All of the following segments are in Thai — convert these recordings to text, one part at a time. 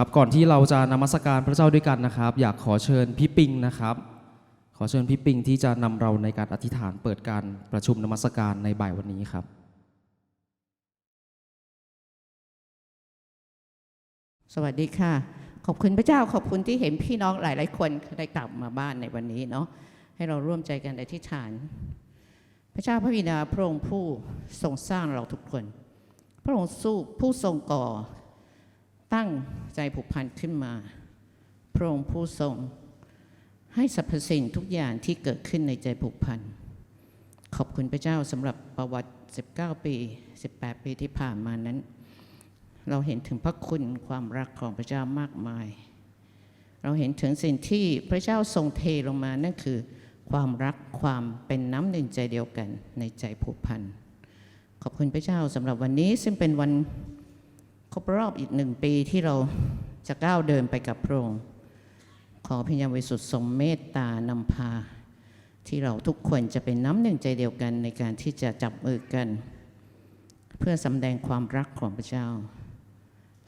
ครับก่อนที่เราจะนมัสการพระเจ้าด้วยกันนะครับ อยากขอเชิญพี่ปิงนะครับ ขอเชิญพี่ปิงที่จะนำเราในการอธิษฐานเปิดการประชุมนมัสการในบ่ายวันนี้ครับ สวัสดีค่ะ ขอบคุณพระเจ้าขอบคุณที่เห็นพี่น้องหลาย ๆ คนได้กลับมาบ้านในวันนี้เนาะให้เราร่วมใจกันอธิษฐาน พระเจ้าพระบิดาพระองค์ผู้ทรงสร้างเราทุกคน พระองค์สู้ผู้ทรงก่อ ตั้งใจผูกพันขึ้นมา พระองค์ผู้ทรง ให้สรรพสิ่งทุกอย่างที่เกิดขึ้นในใจผูกพัน ขอบคุณพระเจ้าสำหรับประวัติ 19 ปี 18 ปีที่ผ่านมานั้น เราเห็นถึงพระคุณความรักของพระเจ้ามากมาย เราเห็นถึงสิ่งที่พระเจ้าทรงเทลงมานั่นคือความรักความเป็นน้ำหนึ่งใจเดียวกันในใจผูกพัน ขอบคุณพระเจ้าสำหรับวันนี้ซึ่งเป็นวัน ครบรอบอีกหนึ่งปีที่เราจะก้าวเดินไปกับพระองค์ ขอพระยาวิสุทธิ์ทรงเมตตานำพา ที่เราทุกคนจะเป็นน้ำหนึ่งใจเดียวกันในการที่จะจับมือกัน เพื่อสำแดงความรักของพระเจ้า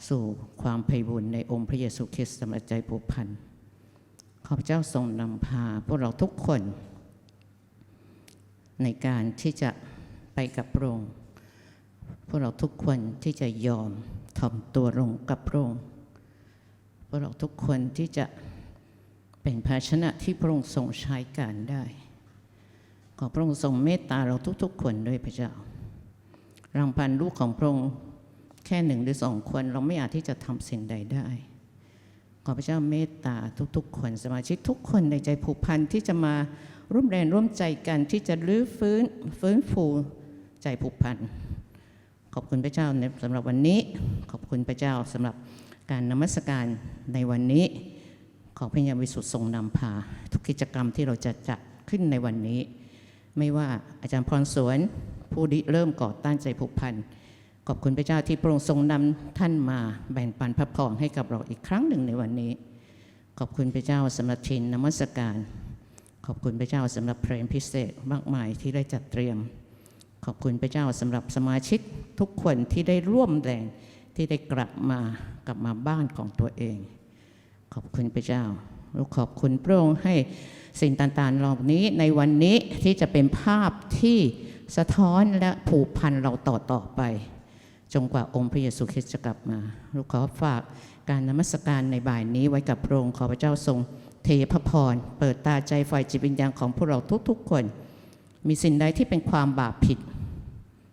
สู่ความไพบุญในองค์พระเยซูคริสต์สำหรับใจผูกพันขอพระเจ้าทรงนำพาพวกเราทุกคน ในการที่จะไปกับพระองค์พวกเราทุกคนที่จะยอม ถ่อมตัวลงกับพระองค์พวกเราทุกคนที่จะเป็นภาชนะที่พระองค์ทรงใช้การได้ ขอพระองค์ทรงเมตตาเราทุกๆ คนด้วยพระเจ้า รังพันลูกของพระองค์แค่หนึ่งหรือสองคนเราไม่อาจที่จะทำสิ่งใดได้ ขอพระเจ้าเมตตาทุกๆ คนสมาชิกทุกคนในใจผูกพันที่จะมาร่วมแรงร่วมใจกันที่จะรื้อฟื้นฟื้นฟูใจผูกพัน ขอบคุณพระเจ้าสำหรับวันนี้ ขอบคุณพระเจ้าสำหรับการนมัสการในวันนี้ ขอพระยาวิสุทธิ์ทรงนำพา ทุกกิจกรรมที่เราจะจัดขึ้นในวันนี้ ไม่ว่าอาจารย์พรสวนผู้ริเริ่มก่อตั้งใจผูกพันขอบคุณพระเจ้าที่พระองค์ทรงนำท่านมาแบ่งปันพระพรให้กับเราอีกครั้งหนึ่งในวันนี้ ขอบคุณพระเจ้าสำหรับทินนมัสการ ขอบคุณพระเจ้าสำหรับเพลงพิเศษมากมายที่ได้จัดเตรียม ขอบคุณพระเจ้าสำหรับสมาชิกทุกคนที่ได้ร่วมแรงที่ได้กลับมากลับมาบ้านของตัวเอง ขอบคุณพระเจ้าและขอบคุณพระองค์ให้สิ่งต่างๆเหล่านี้ในวันนี้ที่จะเป็นภาพที่สะท้อนและผูกพันเราต่อต่อๆไป จนกว่าองค์พระเยซูคริสต์จะกลับมาลูกขอฝากการนมัสการในบ่ายนี้ไว้กับพระองค์ขอพระเจ้าทรงเทพระพร เปิดตาใจฝ่ายจิตวิญญาณของพวกเราทุกๆคน มีสิ่งใดที่เป็นความบาปผิด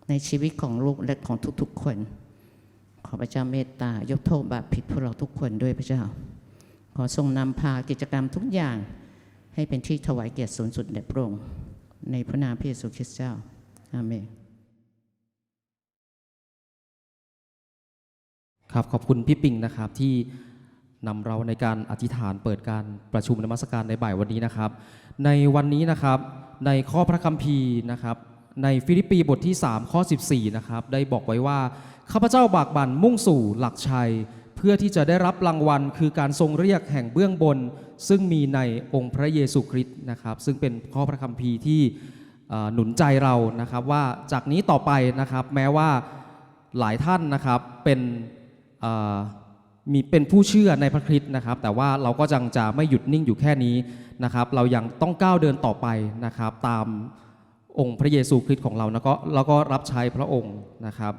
ในชีวิตของลูกและของทุกๆคน ขอพระเจ้าเมตตายกโทษบาปผิดพวกเราทุกคนด้วยพระเจ้า ขอทรงนำพากิจกรรมทุกอย่างให้เป็นที่ถวายเกียรติสูงสุดแด่พระองค์ในพระนามพระเยซูคริสต์เจ้า อาเมน ครับขอบคุณพี่ปิงนะครับที่นำเราในการอธิษฐานเปิดการประชุมนมัสการในบ่ายวันนี้นะครับ ในวันนี้นะครับ ในข้อพระคัมภีร์นะครับในฟิลิปปีบทที่ 3 ข้อ 14 นะครับ ได้บอกไว้ว่า ข้าพเจ้าบากบั่นมุ่งสู่หลักชัย เพื่อที่จะได้รับรางวัลคือการทรงเรียกแห่งเบื้องบน ซึ่งมีในองค์พระเยซูคริสต์นะครับ ซึ่งเป็นข้อพระคัมภีร์ที่หนุนใจเรานะครับ ว่าจากนี้ต่อไปนะครับ แม้ว่าหลายท่านนะครับเป็น มีเป็นผู้เชื่อในพระคริสต์นะครับ แต่ว่าเราก็ยังจะไม่หยุดนิ่งอยู่แค่นี้นะครับ เรายังต้องก้าวเดินต่อไปนะครับ ตามองค์พระเยซูคริสต์ของเราแล้วก็แล้วก็รับใช้พระองค์นะครับ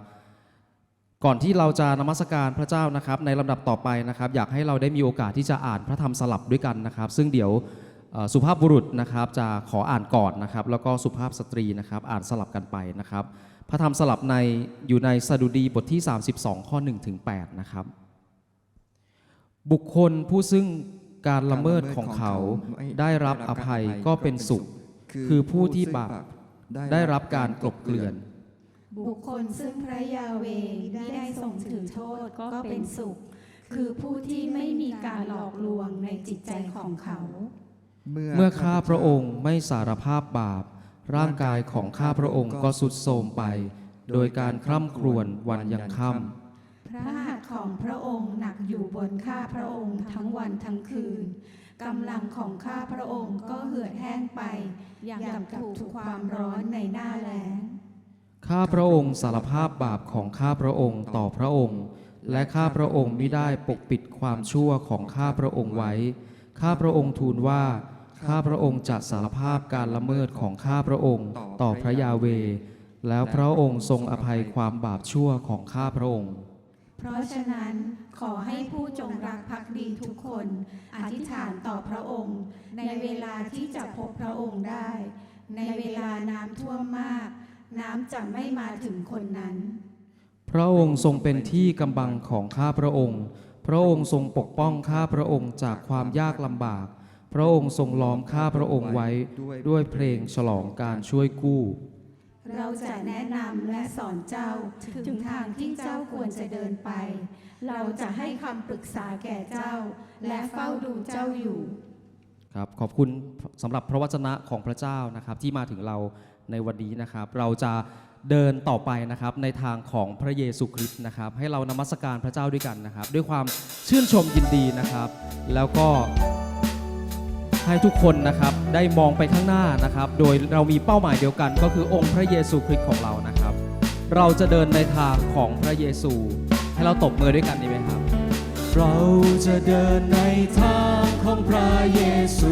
ก่อนที่เราจะนมัสการพระเจ้านะครับ ในลำดับต่อไปนะครับ อยากให้เราได้มีโอกาสที่จะอ่านพระธรรมสลับด้วยกันนะครับ ซึ่งเดี๋ยวสุภาพบุรุษนะครับจะขออ่านก่อนนะครับ แล้วก็สุภาพสตรีนะครับ อ่านสลับกันไปนะครับ พระธรรมสลับในอยู่ในสดุดีบทที่ 32 ข้อ1ถึง8นะครับ บุคคลผู้ซึ่งการละเมิดของเขาได้รับอภัยก็เป็นสุข คือผู้ที่บาปได้รับการกลบเกลื่อน บุคคลซึ่งพระยาเวได้ได้ทรงถือโทษก็เป็นสุข คือผู้ที่ไม่มีการหลอกลวงในจิตใจของเขา เมื่อข้าพระองค์ไม่สารภาพบาป ร่างกายของข้าพระองค์ก็สุดโทรมไป โดยการคร่ำครวญวันยังค่พระหัตถ์ ของพระองค์หนักอยู่บนข้าพระองค์ทั้งวันทั้งคืนกำลังของข้าพระองค์ก็เหือดแห้งไป อย่างกับถูกความร้อนในหน้าแล้งข้าพระองค์สารภาพบาปของข้าพระองค์ต่อพระองค์ และข้าพระองค์ไมิได้ปกปิดความชั่วของข้าพระองค์ไว้ ข้าพระองค์ทูลว่า ข้าพระองค์จะสารภาพการละเมิดของข้าพระองค์ ต่อพระยาเว แล้วพระองค์ทรงอภัยความบาปชั่วของข้าพระองค์ เพราะฉะนั้นขอให้ผู้จงรักภักดีทุกคน อธิษฐานต่อพระองค์ ในเวลาที่จะพบพระองค์ได้ ในเวลาน้ำท่วมมาก น้ำจะไม่มาถึงคนนั้น พระองค์ทรงเป็นที่กำบังของข้าพระองค์ พระองค์ทรงปกป้องข้าพระองค์จากความยากลำบาก พระองค์ทรงล้อมข้าพระองค์ไว้ด้วยเพลงฉลองการช่วยกู้ เราจะแนะนำและสอนเจ้าถึงทางที่เจ้าควรจะเดินไป เราจะให้คำปรึกษาแก่เจ้า และเฝ้าดูเจ้าอยู่ครับขอบคุณสำหรับพระวจนะของพระเจ้านะครับที่มาถึงเราในวันนี้นะครับ เราจะเดินต่อไปนะครับในทางของพระเยซูคริสต์นะครับ ให้เรานมัสการพระเจ้าด้วยกันนะครับ ด้วยความชื่นชมยินดีนะครับ แล้วก็ ให้ทุกคนนะครับได้มองไปข้างหน้านะครับ โดยเรามีเป้าหมายเดียวกันก็คือองค์พระเยซูคริสต์ของเรานะครับ เราจะเดินในทางของพระเยซู ให้เราตบมือด้วยกันดีไหมครับ เราจะเดินในทางของพระเยซู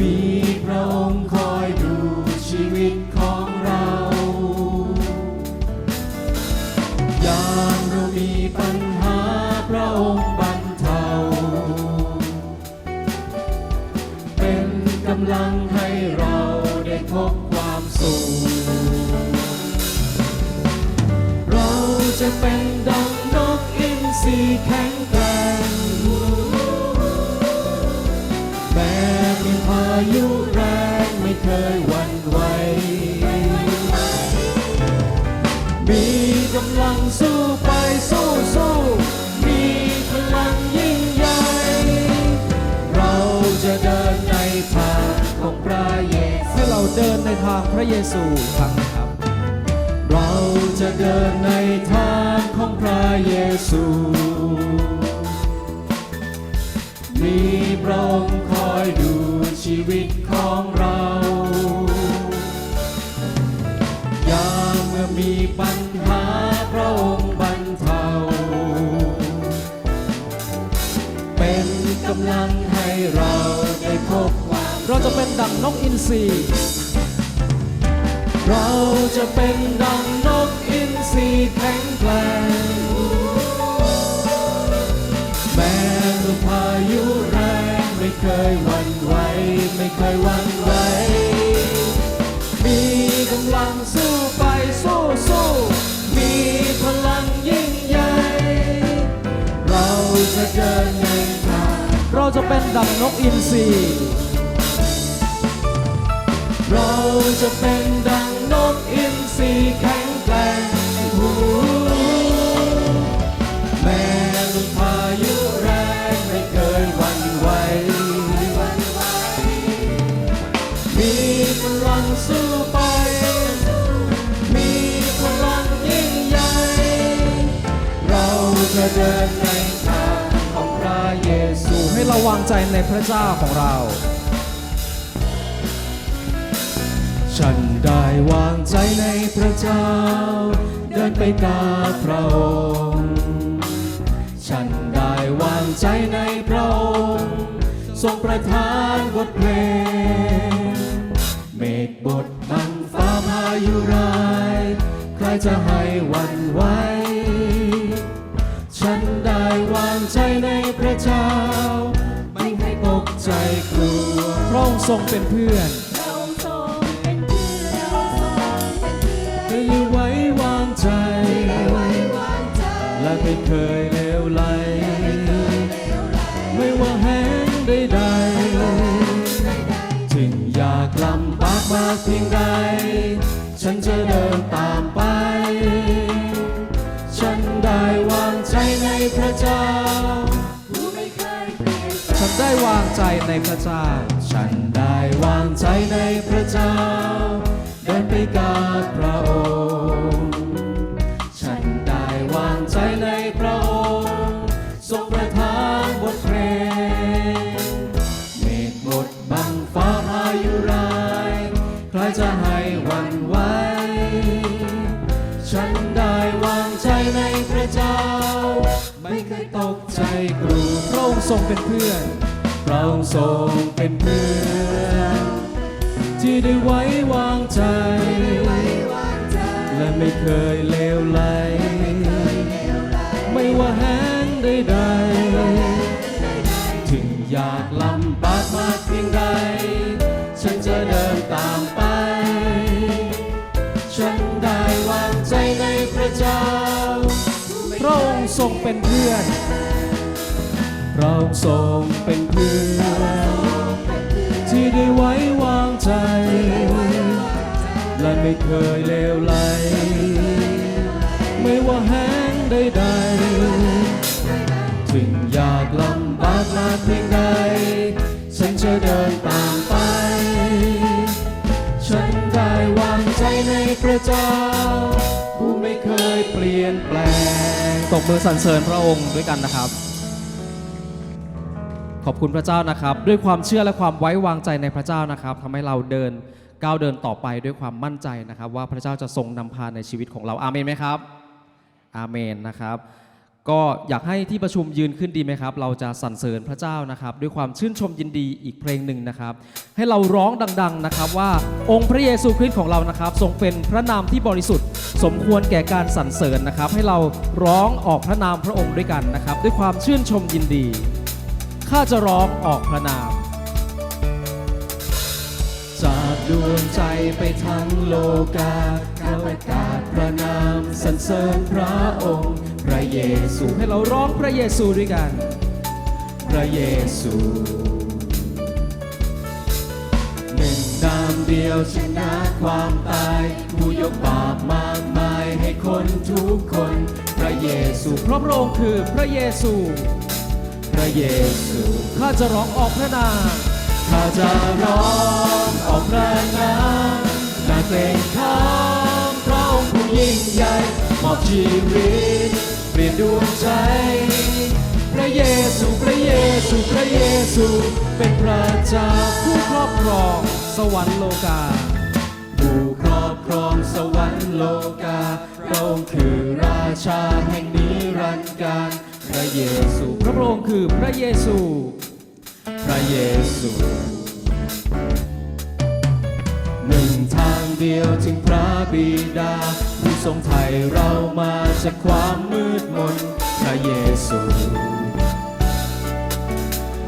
มีพระองค์คอยดูชีวิตำลังให้เราได้พบความสุข เราจะเป็นดังนกอินทรีแข็งแกร่งแม้มีพายุ เดินในทางพระเยซูครั้งครับ เราจะเดินในทางของพระเยซู มีพระองค์คอยดูชีวิตของเรายามเมื่อมีปัญหาพระองค์บรรเทา เป็นกำลังให้เราได้พบความเราจะเป็นดังนกอินทรี เราจะเป็นดังนกอินทรีแข็งแกร่งแม้เมื่อพายุแรงไม่เคยหวั่นไหวไม่เคยหวั่นไหวมีกำลังสู้ไปสู้สู้มีพลังยิ่งใหญ่ เราจะเดินในทางเราจะเป็นดังนกอินทรีเราจะเป็นดัง กอินทรีแข็งแกร่งหูแม้ลมพายุแรงไม่เคยหวั่นไหวมีพลังสู้ไปมีพลังยิ่งใหญ่เราจะเดินในทางของพระเยซูให้เราวางใจในพระเจ้าของเรา ได้วางใจในพระเจ้า เดินไปกับพระองค์ ฉันได้วางใจในพระองค์ทรงประทานบทเพลง เมฆบทบังฟ้าพายุร้าย ใครจะให้วันไหว ฉันได้วางใจในพระเจ้า ไม่ให้ตกใจกลัวพระองค์ทรงเป็นเพื่อน ไม่เคยเลวไหล ไม่ว่าแห้งใดๆถึงอยากลำบากมาเพียงใด ฉันจะเดินตามไป ฉันได้วางใจในพระเจ้า ฉันได้วางใจในพระเจ้า ฉันได้วางใจในพระเจ้า เดินไปกับพระองค์ จะให้วันไว้ ฉันได้วางใจในพระเจ้า ไม่เคยตกใจกลัวพระองค์ทรงเป็นเพื่อน พระองค์ทรงเป็นเพื่อน ที่ได้ไว้วางใจ และไม่เคยเลวไหล ทรงเป็นเพื่อน พระองค์ทรงเป็นเพื่อน ที่ได้ไว้วางใจ และไม่เคยเลวไหล ไม่ว่าแห้งใดๆถึงอยากลำบากมากเพียงใด ฉันจะเดินตามไป ฉันได้วางใจในพระเจ้า บมือสรรเสริญพระองค์ด้วยกันนะครับ ขอบคุณพระเจ้านะครับ ด้วยความเชื่อและความไว้วางใจในพระเจ้านะครับทำให้เราเดินก้าวเดินต่อไปด้วยความมั่นใจนะครับ ว่าพระเจ้าจะทรงนำพาในชีวิตของเราอาเมนไหมครับอาเมนนะครับ ก็อยากให้ที่ประชุมยืนขึ้นดีไหมครับ เราจะสรรเสริญพระเจ้านะครับ ด้วยความชื่นชมยินดีอีกเพลงหนึ่งนะครับ ให้เราร้องดัง ๆนะครับ ว่าองค์พระเยซูคริสต์ของเรานะครับ ทรงเป็นพระนามที่บริสุทธิ์ สมควรแก่การสรรเสริญนะครับ ให้เราร้องออกพระนามพระองค์ด้วยกันนะครับ ด้วยความชื่นชมยินดีข้าจะร้องออกพระนาม ดวงใจไปทั้งโลกาข้าประกาศพระนามสรรเสริญพระองค์ พระเยซูให้เราร้องพระเยซูด้วยกัน พระเยซูหนึ่งนามเดียวชนะความตาย ผู้ยกบาปมากมายให้คนทุกคน พระเยซูพระพระองค์คือพระเยซู พระเยซูข้าจะร้องออกพระนาม ข้าจะร้องออกพระนามนาเกรงข้ามพระองค์ผู้ยิ่งใหญ่มอบชีวิตเปลี่ยนดวงใจ พระเยซูพระเยซูพระเยซู เป็นพระเจ้าผู้ครอบครองสวรรค์โลกา ผู้ครอบครองสวรรค์โลกาพระองค์คือราชาแห่งนิรันดร์การ พระเยซู พระองค์คือพระเยซู พระเยซูหนึ่งทางเดียวถึงพระบิดา ผู้ทรงไถ่เรามาจากความมืดมนพระเยซู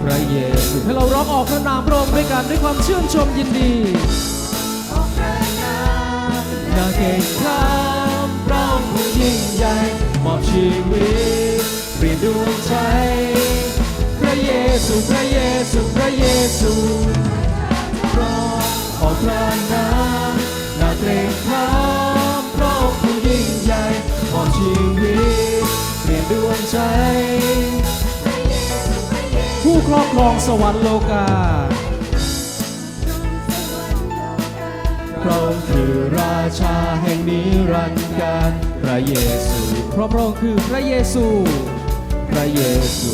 พระเยซูให้เราร้องออกพระนามพระองค์ด้วยกันด้วยความชื่นชมยินดีนาเกรงข้ามพระองค์ผู้ยิ่งใหญ่มอบชีวิตเปลี่ยนดวงใจพ ระเยซูพระเยซูพระเยซูพระออพระนามนาเกรงขามพระองค์ผู้ยิ่งใหญ่มอบชีวิตเปลี่ยนดวงใจ ผู้ครอบครองสวรรค์โลกาพระองค์คือราชาแห่งนิรันดร์การพระเยซูเพราะพระองค์คือพระเยซู พระเยซู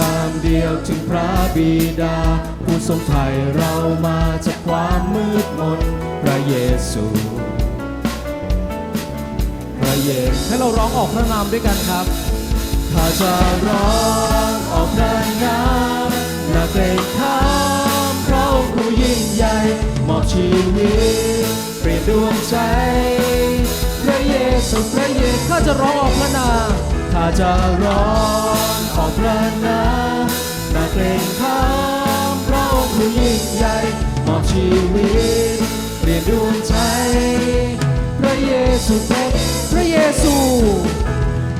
นามเดียวถึงพระบิดา ผู้ทรงไถ่เรามาจากความมืดมนพระเยซู พระเยซูให้เราร้องออกพระนามด้วยกันครับ ข้าจะร้องออกพระนามนาเกรงข้ามพระองค์ผู้ยิ่งใหญ่มอบชีวิตเปลี่ยนดวงใจ พระเยซูพระเยซูข้าจะร้องออกพระนาม ข้าจะร้องออพระนามนาเกรงข้ามพระองค์ผู้ยิ่งใหญ่มอบชีวิตเปลี่ยนดวงใจ พระเยซูเป็นพระเยซู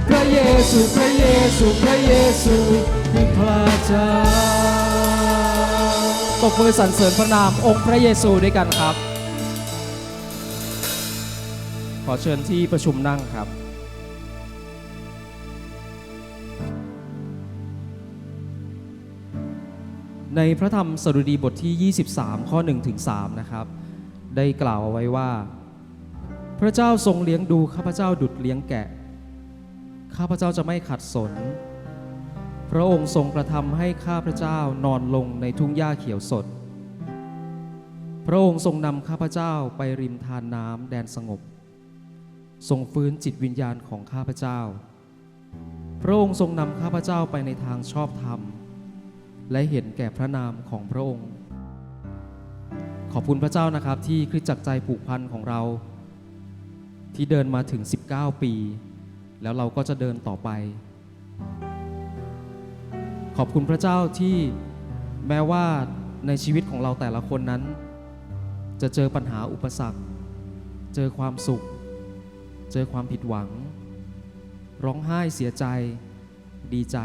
พระเยซูพระเยซูพระเยซูคือพระเจ้าตบมือสรรเสริญพระนามองค์พระเยซูด้วยกันครับ ขอเชิญที่ประชุมนั่งครับ ในพระธรรมสดุดีบทที่ 23 ข้อ1ถึง3นะครับ ได้กล่าวเอาไว้ว่า พระเจ้าทรงเลี้ยงดูข้าพเจ้าดุดเลี้ยงแกะ ข้าพเจ้าจะไม่ขัดสน พระองค์ทรงกระทำให้ข้าพเจ้านอนลงในทุ่งหญ้าเขียวสด พระองค์ทรงนำข้าพเจ้าไปริมทานน้ำแดนสงบ ทรงฟื้นจิตวิญญาณของข้าพเจ้า พระองค์ทรงนำข้าพเจ้าไปในทางชอบธรรม และเห็นแก่พระนามของพระองค์ ขอบคุณพระเจ้านะครับที่คริสตจักรใจผูกพันของเรา ที่เดินมาถึง 19 ปี แล้วเราก็จะเดินต่อไป ขอบคุณพระเจ้าที่แม้ว่าในชีวิตของเราแต่ละคนนั้น จะเจอปัญหาอุปสรรค เจอความสุข เจอความผิดหวัง ร้องไห้เสียใจ ดีใจ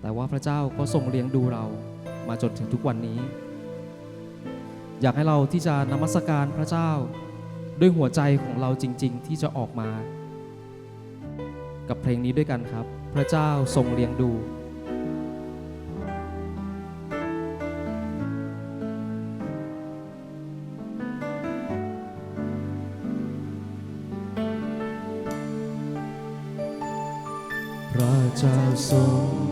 แต่ว่าพระเจ้าก็ทรงเลี้ยงดูเรามาจนถึงทุกวันนี้ อยากให้เราที่จะนมัสการพระเจ้า ด้วยหัวใจของเราจริง ๆ ที่จะออกมา กับเพลงนี้ด้วยกันครับ พระเจ้าทรงเลี้ยงดูพระเจ้าทรง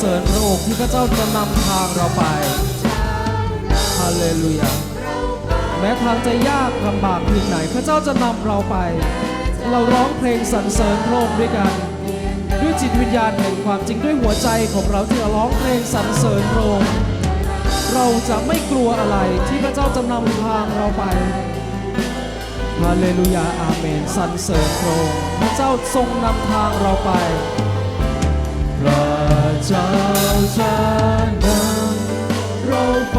สรรเสริญพระองค์ที่พระเจ้าจะนำทางเราไปฮาเลลูยาแม้ทางจะยากลำบากเพียงไหน พระเจ้าจะนำเราไป เราร้องเพลงสรรเสริญพระองค์ด้วยกัน ด้วยจิตวิญญาณแห่งความจริงด้วยหัวใจของเราที่จะร้องเพลงสรรเสริญพระองค์เราจะไม่กลัวอะไรที่พระเจ้าจะนำทางเราไปฮาเลลูยาอาเมนสรรเสริญพระองค์พระเจ้าทรงนำทางเราไปพระ เจ้าจะนำเราไป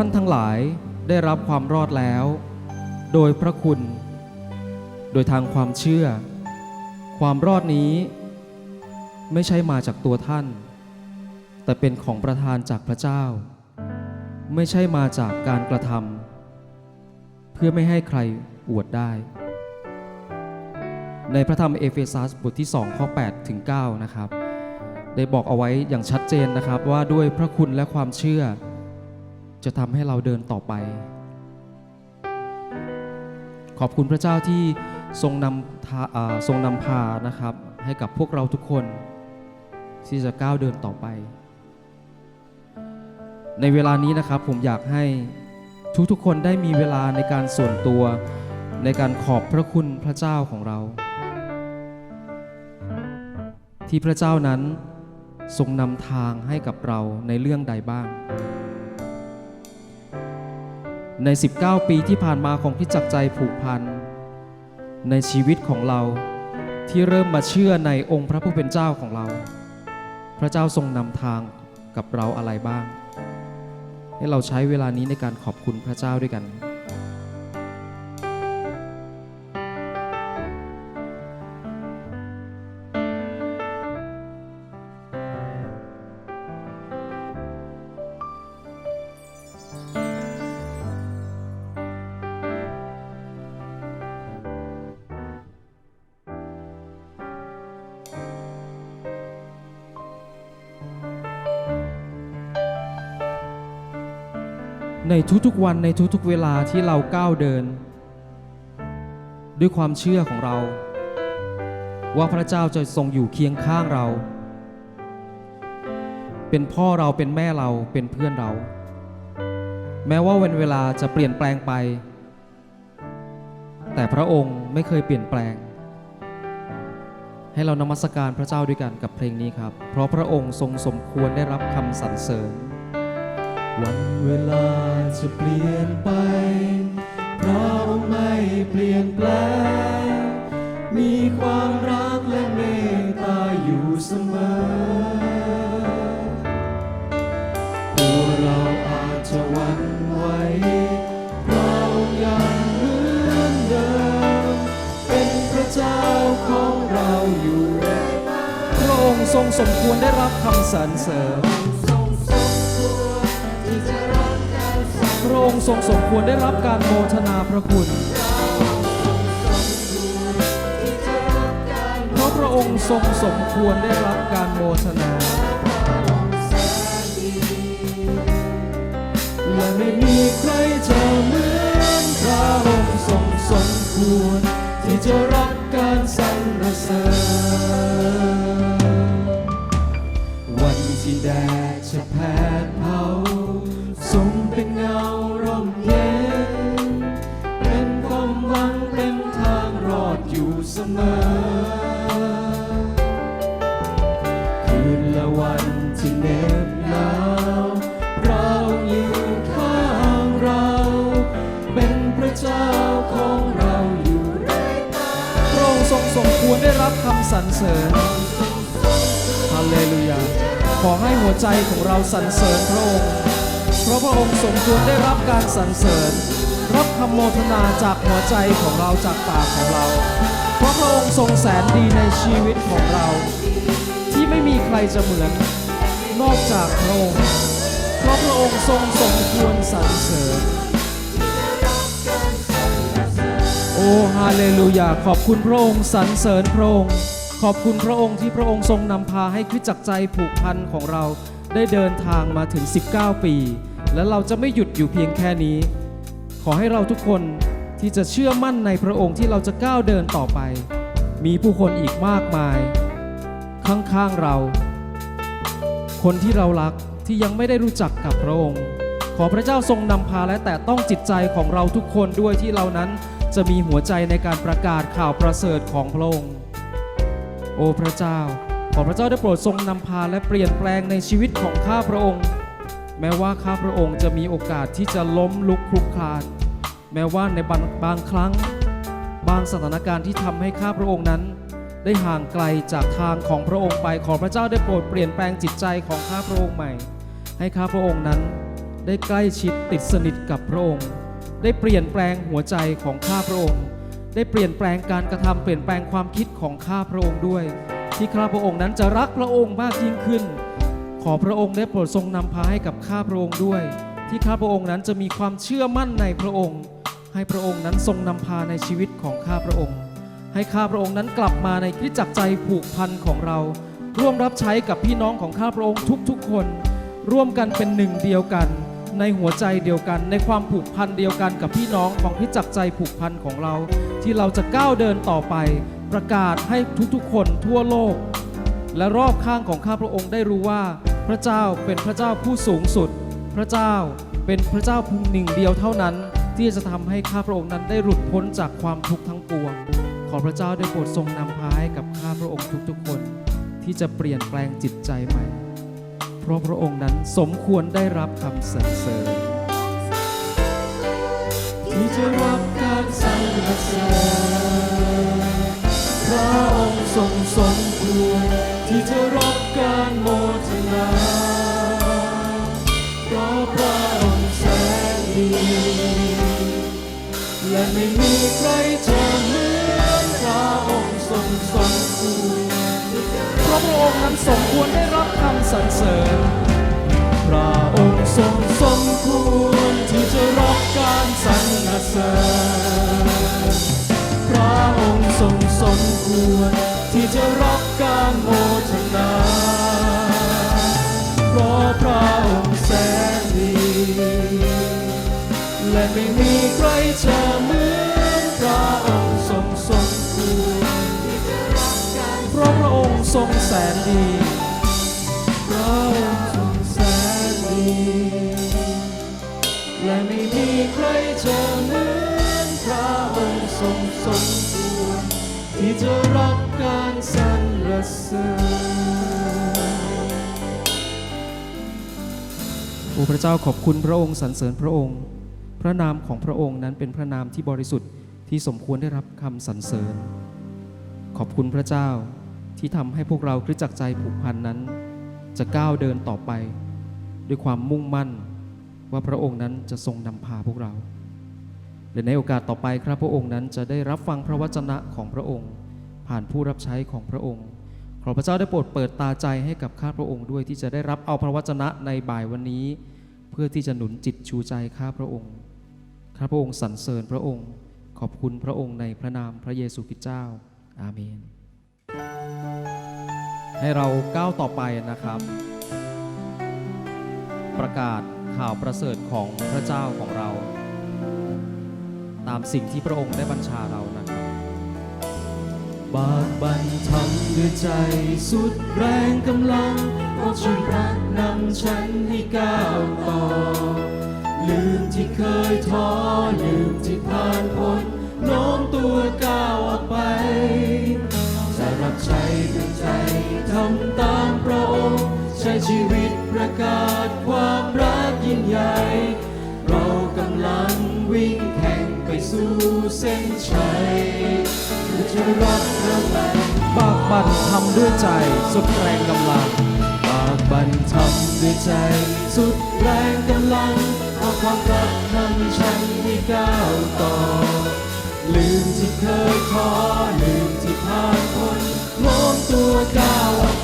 ท่านทั้งหลายได้รับความรอดแล้ว โดยพระคุณ โดยทางความเชื่อ ความรอดนี้ ไม่ใช่มาจากตัวท่าน แต่เป็นของประทานจากพระเจ้า ไม่ใช่มาจากการกระทำเพื่อไม่ให้ใครอวดได้ ในพระธรรมเอเฟซัสบทที่2ข้อ8ถึง9นะครับได้บอกเอาไว้อย่างชัดเจนนะครับว่าด้วยพระคุณและความเชื่อ จะทำให้เราเดินต่อไป ขอบคุณพระเจ้าที่ทรงนำทาอ่าทรงนำพานะครับ ให้กับพวกเราทุกคน ที่จะก้าวเดินต่อไป ในเวลานี้นะครับผมอยากให้ทุกๆคนได้มีเวลาในการส่วนตัวในการขอบพระคุณพระเจ้าของเรา ที่พระเจ้านั้นทรงนำทางให้กับเราในเรื่องใดบ้าง ใน 19 ปีที่ผ่านมาของพิจักใจผูกพัน ในชีวิตของเราที่เริ่มมาเชื่อในองค์พระผู้เป็นเจ้าของเรา พระเจ้าทรงนำทางกับเราอะไรบ้าง ให้เราใช้เวลานี้ในการขอบคุณพระเจ้าด้วยกัน ในทุกๆวันในทุกๆเวลาที่เราก้าวเดิน ด้วยความเชื่อของเรา ว่าพระเจ้าจะทรงอยู่เคียงข้างเรา เป็นพ่อเราเป็นแม่เราเป็นเพื่อนเรา แม้ว่าวันเวลาจะเปลี่ยนแปลงไป แต่พระองค์ไม่เคยเปลี่ยนแปลง ให้เรานมัสการพระเจ้าด้วยกันกับเพลงนี้ครับ เพราะพระองค์ทรงสมควรได้รับคำสรรเสริญ วันเวลาจะเปลี่ยนไป เพราะไม่เปลี่ยนแปลง มีความรักและเมตตาอยู่เสมอ ตัวเราอาจจะวันไหวเรายังเหมือนเดิม เป็นพระเจ้าของเราอยู่พระองค์ทรงสมควรได้รับคำสรรเสริญ พระองค์ทรงสมควรได้รับการโมทนาพระคุณเพราะพระองค์ทรงสมควรได้รับการโมทนา และไม่มีใครจะเหมือนพระองค์ทรงสมควร ที่จะรับการสรรเสริญวันที่แดดจะแผดเผาทรงเป็นเงา สมอ คืนและวันที่เหน็บหนาวเราอยืนข้างเรา เป็นพระเจ้าของเราอยู่เรื่อยมาพระองค์ทรงสมควรได้รับคำสรรเสริญฮาเลลูยา ขอให้หัวใจของเราสรรเสริญพระองค์เพราะพระองค์สมควรได้รับการสรรเสริญรับคำโมทนาจากหัวใจของเราจากปากของเรา เพราะพระองค์ทรงแสนดีในชีวิตของเรา ที่ไม่มีใครจะเหมือน นอกจากพระองค์เพราะพระองค์ทรงสมควรสรรเสริญโอ้ฮาเลลูยาขอบคุณพระองค์สรรเสริญพระองค์ ขอบคุณพระองค์ที่พระองค์ทรงนำพาให้คริสจักรใจผูกพันของเราได้เดินทางมาถึง 19 ปี และเราจะไม่หยุดอยู่เพียงแค่นี้ ขอให้เราทุกคน ที่จะเชื่อมั่นในพระองค์ที่เราจะก้าวเดินต่อไป มีผู้คนอีกมากมาย ข้างๆเรา คนที่เรารักที่ยังไม่ได้รู้จักกับพระองค์ ขอพระเจ้าทรงนำพาและแต่ต้องจิตใจของเราทุกคนด้วยที่เรานั้นจะมีหัวใจในการประกาศข่าวประเสริฐของพระองค์ โอ้พระเจ้า ขอพระเจ้าได้โปรดทรงนำพาและเปลี่ยนแปลงในชีวิตของข้าพระองค์ แม้ว่าข้าพระองค์จะมีโอกาสที่จะล้มลุกคลุกคลาน แม้ว่าในบางบางครั้ง บางสถานการณ์ที่ทำให้ข้าพระองค์นั้น ได้ห่างไกลจากทางของพระองค์ไปขอพระเจ้าได้โปรดเปลี่ยนแปลงจิตใจของข้าพระองค์ใหม่ ให้ข้าพระองค์นั้น ได้ใกล้ชิดติดสนิทกับพระองค์ ได้เปลี่ยนแปลงหัวใจของข้าพระองค์ ได้เปลี่ยนแปลงการกระทำเปลี่ยนแปลงความคิดของข้าพระองค์ด้วย ที่ข้าพระองค์นั้นจะรักพระองค์มากยิ่งขึ้น ขอพระองค์ได้โปรดทรงนำพาให้กับข้าพระองค์ด้วย ที่ข้าพระองค์นั้นจะมีความเชื่อมั่นในพระองค์ ให้พระองค์นั้นทรงนำพาในชีวิตของข้าพระองค์ ให้ข้าพระองค์นั้นกลับมาในคริสตจักรใจผูกพันของเรา ร่วมรับใช้กับพี่น้องของข้าพระองค์ทุกๆคน ร่วมกันเป็นหนึ่งเดียวกัน ในหัวใจเดียวกัน ในความผูกพันเดียวกันกับพี่น้องของคริจักใจผูกพันของเรา ที่เราจะก้าวเดินต่อไป ประกาศให้ทุกๆ คนทั่วโลก และรอบข้างของข้าพระองค์ได้รู้ว่า พระเจ้าเป็นพระเจ้าผู้สูงสุด พระเจ้าเป็นพระเจ้าเพียงหนึ่งเดียวเท่านั้น ที่จะทำให้ข้าพระองค์นั้นได้หลุดพ้นจากความทุกข์ทั้งปวง ขอพระเจ้าได้โปรดทรงนำพาให้กับข้าพระองค์ทุกๆคน ที่จะเปลี่ยนแปลงจิตใจใหม่ เพราะพระองค์นั้นสมควรได้รับคำสรรเสริญที่จะรับการสรรเสริญพระองค์ทรงสม ม่มีใครเจะเหมือนพระองค์ทรงสมควรเพราะพระองค์นั้นสมควรได้รับคำสรรเสริญ พระองค์ทรงสมควรที่จะรับการสรรเสริญ พระองค์ทรงสมควรที่จะรับการโมทนาเพราะพระองค์แสนดี และไม่มีใครเหมือ ระพระองค์ทรงแสนดีพระองค์ทรงแสนดี และไม่มีใครจะเหมือนพระองค์ทรงสมควรที่จะรับการสรรเสริญโอ้พระเจ้าขอบคุณพระองค์สรรเสริญพระองค์ พระนามของพระองค์นั้นเป็นพระนามที่บริสุทธิ์ที่สมควรได้รับคำสรรเสริญ ขอบคุณพระเจ้า ที่ทำให้พวกเราคริสตจักรใจผูกพันนั้น จะก้าวเดินต่อไป ด้วยความมุ่งมั่นว่าพระองค์นั้นจะทรงนำพาพวกเรา และในโอกาสต่อไปครับพระองค์นั้นจะได้รับฟังพระวจนะของพระองค์ ผ่านผู้รับใช้ของพระองค์ ขอพระเจ้าได้โปรดเปิดตาใจให้กับข้าพระองค์ด้วยที่จะได้รับเอาพระวจนะในบ่ายวันนี้ เพื่อที่จะหนุนจิตชูใจข้าพระองค์ข้าพระองค์สรรเสริญพระองค์ ขอบคุณพระองค์ในพระนามพระเยซูคริสต์เจ้า อาเมน ให้เราก้าวต่อไปนะครับ ประกาศข่าวประเสริฐของพระเจ้าของเรา ตามสิ่งที่พระองค์ได้บัญชาเรานะครับบากบันทำด้วยใจสุดแรงกำลังโอ้ช่วยพรักนำฉันให้ก้าวต่อ ลืมที่เคยท้อลืมที่ผ่านพ้นโน้มตัวก้าวออกไป ตามพระองค์ ใช้ชีวิตประกาศความรักยิ่งใหญ่ เรากำลังวิ่งแข่งไปสู่เส้นชัยเพื่อจะรับรางวัลบากบั่นทำด้วยใจสุดแรงกำลังปากบันทำด้วยใจ สุดแรงกำลังเอาความรักนำฉันให้ก้าวต่อลืมที่เคยท้อ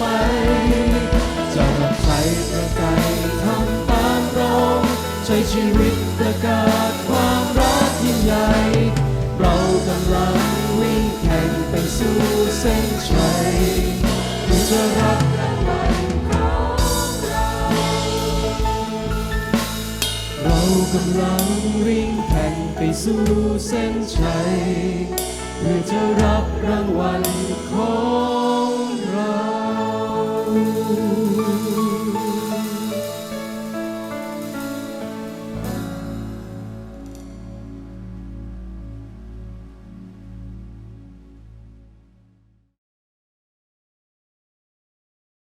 ไปจะรับใช้ประกายทำตามพระองค์ใช้ชีวิตประกาศความรักยิ่งใหญ่ เรากำลังวิ่งแข่งไปสู่เส้นชัยเพื่อจะรับรางวัลของเรา เรากำลังวิ่งแข่งไปสู่เส้นชัยเพื่อจะรับรางวัลของ